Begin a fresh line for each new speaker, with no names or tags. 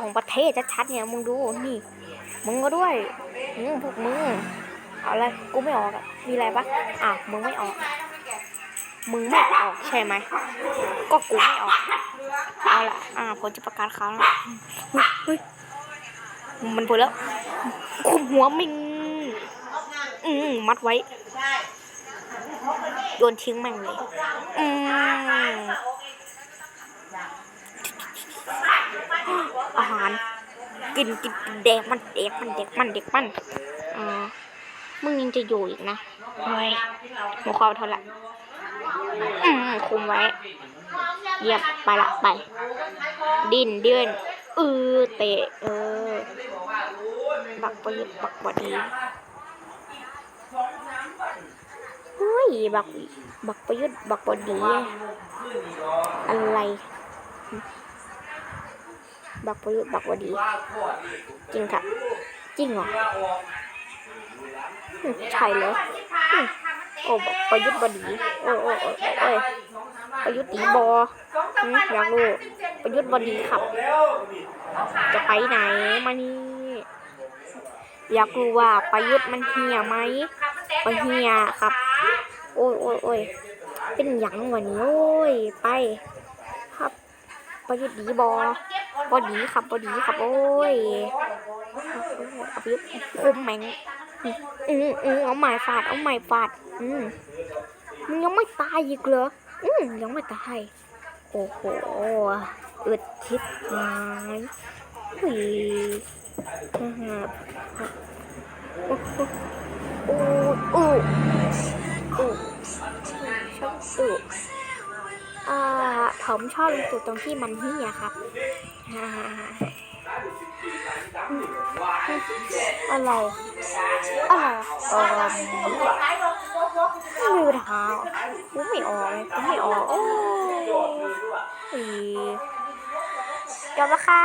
ของประเทศชัดๆเนี่ยมึงดูนี่ มึงก็ด้วยอืมพวกมึงเอาอะไรกูไม่ออกอะมีอะไรปะอะมึงไม่ออก มึงไม่ออกใช่ไหมก็กูไม่ออกเอาละอ่าผมจะประกาศข่าวแล้วมันพูดแล้วคุมหัวมิงอืมมัดไว้โยนทิ้งแม่งเลยอืม อาหารกินกินกินแดกมันเด็กมันเด็กมันเด็กมันอ่ามึงยังจะอยู่อีกนะเฮ้ยหัวความเท่าไหร่อืมคุมไว้ เยี่ยมไปละไป ดินเดือนเออเตะเออ บักประยุทธ์บักบดีเฮ้ยบักบักประยุทธ์บักบดีอะไร บักประยุทธ์บักบดี จริงค่ะ จริงเหรอใช่เหรออืมโอ้บักประยุทธ์บดี โอ้โอ้โอ้โอ้ยประยุทธ์ดีบออยากรู้ประยุทธ์บดีครับ จะไปไหนมานี่อยากรู้ว่าประยุทธ์มันเหี่ยไหมมันเหี่ยครับ โอ้ยโอ้ยโอ้ยเป็นหยังวะนี่โอ้ยไป ครับประยุทธ์ดีบอ บอดีครับบอดีครับโอ้ยประยุทธ์คุมแมงอืมอืมเอาไม้ฟาดเอาไม้ฟาดอืมมึงยังไม่ตายอีกเหรออืมยังไม่ตายโอ้โหอึดทิพหายหุยฮ่าฮ่าโอ้โอ้โอ้โอ้ อ่าผมชอบตรงตรงที่มันเฮียครับอะไรอะไรเออมือเท้าผมไม่ออกเลยกูไม่ออกโอ้ยจบแล้วค่ะ